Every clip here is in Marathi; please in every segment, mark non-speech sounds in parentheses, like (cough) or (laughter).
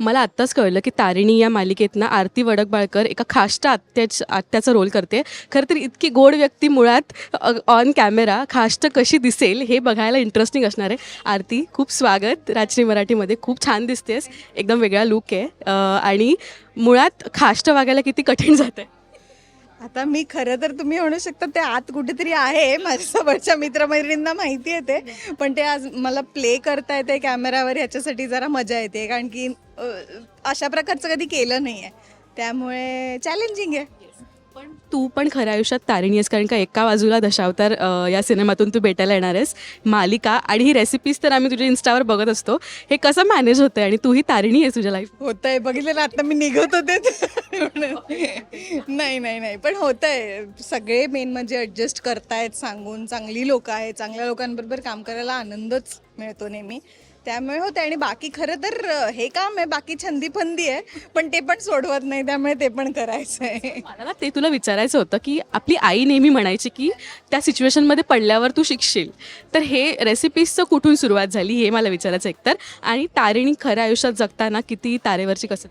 मला आत्ताच कळलं की तारिणी या मालिकेतनं आरती वडकबाळकर एका खाष्ट आत्याच आत्याचा रोल करते. खरं तर इतकी गोड व्यक्ती मुळात ऑन कॅमेरा खाष्ट कशी दिसेल हे बघायला इंटरेस्टिंग असणार आहे. आरती खूप स्वागत. राजनी मराठीमध्ये खूप छान दिसतेस. एकदम वेगळा लुक आहे. आणि मुळात खाष्ट वागायला किती कठीण जातं आहे आता मी खरं तर तुम्ही म्हणू शकता ते आत कुठेतरी आहे. माझ्या सोबतच्या मित्रमैत्रिणींना माहिती आहे ते. पण ते आज मला प्ले करता येते कॅमेरावर ह्याच्यासाठी जरा मजा येते. कारण की अशा प्रकारचं कधी केलं नाही आहे त्यामुळे चॅलेंजिंग आहे. पण तू पण खऱ्या आयुष्यात तारिणी आहेस कारण का एका बाजूला दशावतार या सिनेमातून तू भेटायला येणार आहेस मालिका आणि ही रेसिपीज तर आम्ही तुझ्या इन्स्टावर बघत असतो. हे कसं मॅनेज होतंय आणि तूही तारिणी आहेस तुझ्या लाईफ होत आहे बघितलं ना आता मी निघत होते. नाही नाही नाही. पण होत आहे सगळे मेन म्हणजे ॲडजस्ट करतायत सांगून चांगली लोक आहेत. चांगल्या लोकांबरोबर काम करायला आनंदच मिळतो नेहमी. त्यामुळे होतं आणि बाकी खरं तर हे काम आहे बाकी छंदी फंदी आहे पण ते पण सोडवत नाही त्यामुळे ते पण करायचं आहे मला ना ते तुला विचारायचं होतं की आपली आई नेहमी म्हणायची की त्या सिच्युएशनमध्ये पडल्यावर तू शिकशील. तर हे रेसिपीजचं कुठून सुरुवात झाली हे मला विचारायचं एकतर. आणि तारिणी खऱ्या आयुष्यात जगताना किती तारेवरची कसं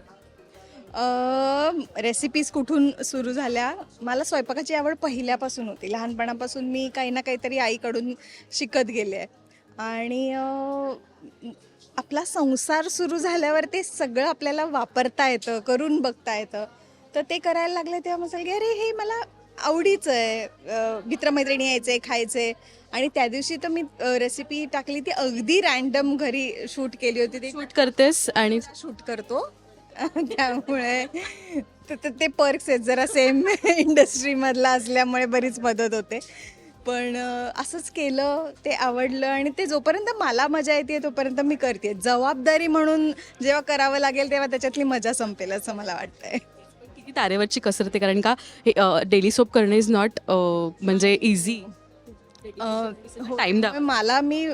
रेसिपीज कुठून सुरू झाल्या? मला स्वयंपाकाची आवड पहिल्यापासून होती. लहानपणापासून मी काही ना काहीतरी आईकडून शिकत गेले आहे. आणि आपला संसार सुरू झाल्यावर ते सगळं आपल्याला वापरता येतं करून बघता येतं. तर ते करायला लागले तेव्हा म्हणाल की अरे हे मला आवडीचं आहे. मित्रमैत्रिणी यायचे खायचे. आणि त्या दिवशी तर मी रेसिपी टाकली ती अगदी रॅन्डम घरी शूट केली होती. ती शूट करतेस आणि शूट करतो. त्यामुळे ते पर्क्स आहेत. जरा सेम इंडस्ट्रीमधला (laughs) असल्यामुळे बरीच मदत होते. पण असंच केलं ते आवडलं आणि ते जोपर्यंत मला मजा येते तोपर्यंत मी करते जबाबदारी म्हणून जेव्हा करावं लागेल तेव्हा त्याच्यातली मजा संपेल असं मला वाटतंय. किती तारेवरची कसरत आहे? कारण का हे डेली सोप करणं इज नॉट म्हणजे इझी हो. टाइम दा मला मी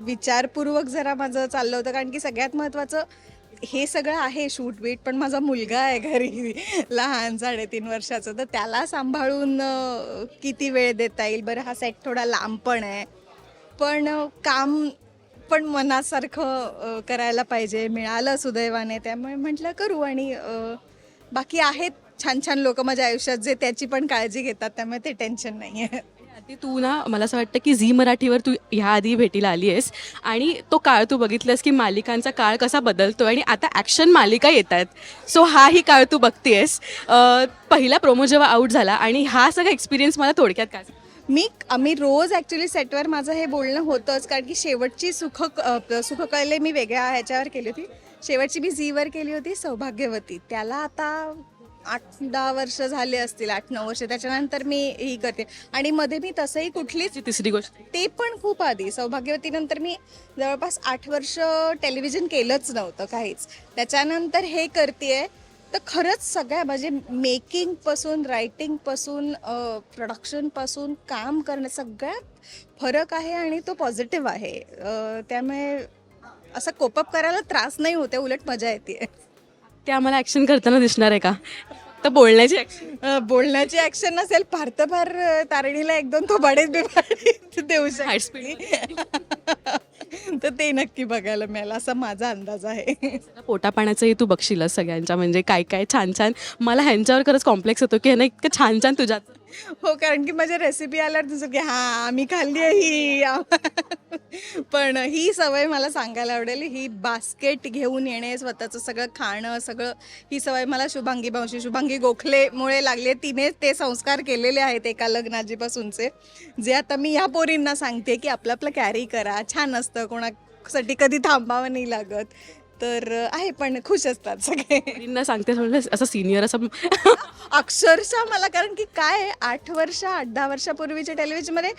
विचारपूर्वक जरा माझं चाललं होतं कारण की सगळ्यात महत्त्वाचं हे सगळं आहे शूट बीट पण माझा मुलगा आहे घरी. लहान साडेतीन वर्षाचं. तर त्याला सांभाळून किती वेळ देता येईल? बरं हा सेट थोडा लांब पण आहे. पण काम पण मनासारखं करायला पाहिजे. मिळालं सुदैवाने. त्यामुळे म्हटलं करू आणि बाकी आहेत छान छान लोक माझ्या आयुष्यात जे त्याची पण काळजी घेतात त्यामुळे ते टेन्शन नाही आहे आधी तू ना मला असं वाटतं की झी मराठीवर तू ह्या आधी भेटीला आली आहेस. आणि तो काळ तू बघितलंस की मालिकांचा काळ कसा बदलतो आणि आता ॲक्शन मालिका येत आहेत. सो हाही काळ तू बघतेस पहिला प्रोमो जेव्हा आऊट झाला आणि हा सगळा एक्सपिरियन्स मला थोडक्यात काय मी आम्ही रोज ॲक्च्युली सेटवर माझं हे बोलणं होतंच कारण की शेवटची सुख अ, सुख कळले मी वेगळ्या ह्याच्यावर केली होती. शेवटची मी झीवर केली होती सौभाग्यवती. त्याला आता आठ दहा वर्ष झाले असतील आठ नऊ वर्ष. त्याच्यानंतर मी ही करते. आणि मध्ये मी तसंही कुठलीच तिसरी गोष्ट. ते पण खूप आधी. सौभाग्यवती नंतर मी जवळपास आठ वर्ष टेलिव्हिजन केलंच नव्हतं काहीच. त्याच्यानंतर हे करते तर खरंच सगळ्या म्हणजे मेकिंगपासून रायटिंगपासून प्रोडक्शनपासून काम करणं सगळ्यात फरक आहे आणि तो पॉझिटिव्ह आहे. त्यामुळे असं कोपअप करायला त्रास नाही होते उलट मजा येते ते आम्हाला ॲक्शन करताना दिसणार आहे का? तर बोलण्याची ॲक्शन बोलण्याची ऍक्शन नसेल फार तर फार अ, तारिणीला एक दोन थोबाडे बिबाडे देऊ शकते. (laughs) तर ते नक्की बघायला मिळालं असा माझा अंदाज आहे. पोटा पाण्याचंही तू बघशीलच सगळ्यांच्या म्हणजे काय काय छान छान मला ह्यांच्यावर खरंच कॉम्प्लेक्स होतो की ह्यांना इतकं छान छान तुझ्यात हो कारण की माझ्या रेसिपी आल्यावर तुझं की हां आम्ही खाल्ली आहे ही. पण ही सवय मला सांगायला आवडेल ही बास्केट घेऊन येणे स्वतःचं सगळं खाणं सगळं ही सवय मला शुभांगी मावशी शुभांगी गोखलेमुळे लागली आहे. तिने ते संस्कार केलेले आहेत एका लग्नाजीपासूनचे. जे आता मी ह्या पोरींना सांगते की आपलं आपलं कॅरी करा छान असतं कोणासाठी कधी थांबावं नाही लागत. तर आहे पण खुश असतात सगळे. मुलींना सांगतेस म्हणजे असं सिनियर असं अक्षरशः मला कारण की काय आठ वर्ष आठ दहा वर्षापूर्वीच्या टेलिव्हिजनमध्ये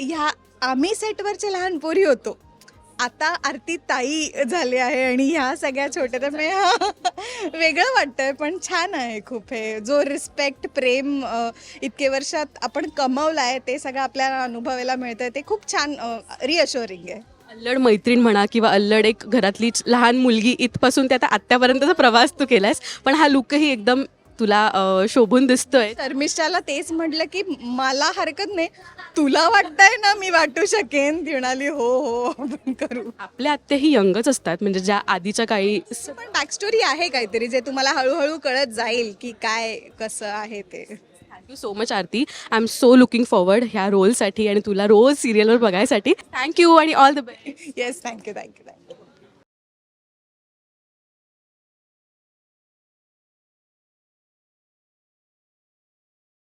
ह्या आम्ही सेटवरचे लहान पोरी होतो. आता आरती ताई झाली आहे आणि ह्या सगळ्या छोट्या त्यामुळे हा वेगळं वाटतंय पण छान आहे खूप हे. जो रिस्पेक्ट प्रेम इतके वर्षात आपण कमवलं आहे ते सगळं आपल्याला अनुभवायला मिळतं ते खूप छान रिअशोरिंग आहे. अल्लड मैत्रीण म्हणा किंवा अल्लड एक घरातली लहान मुलगी इथपासून ते आता आत्तापर्यंतचा प्रवास तू केलास पण हा लुकही एकदम तुला अ, शोभून दिसतोय. शर्मिष्ठाला तेच म्हटलं की मला हरकत नाही. तुला वाटतंय ना मी वाटू शकेन? ती म्हणाली हो हो आपण करू. आपल्या आत्या ही यंगच असतात म्हणजे ज्या आधीच्या काळी पण बॅकस्टोरी आहे काहीतरी जे तुम्हाला हळूहळू कळत जाईल की काय कसं आहे ते. Thank you so much Aarti I am so looking forward ह्या रोलसाठी आणि तुला रोज सिरियलवर बघायसाठी. थँक्यू आणि all the best yes thank you thank you thank you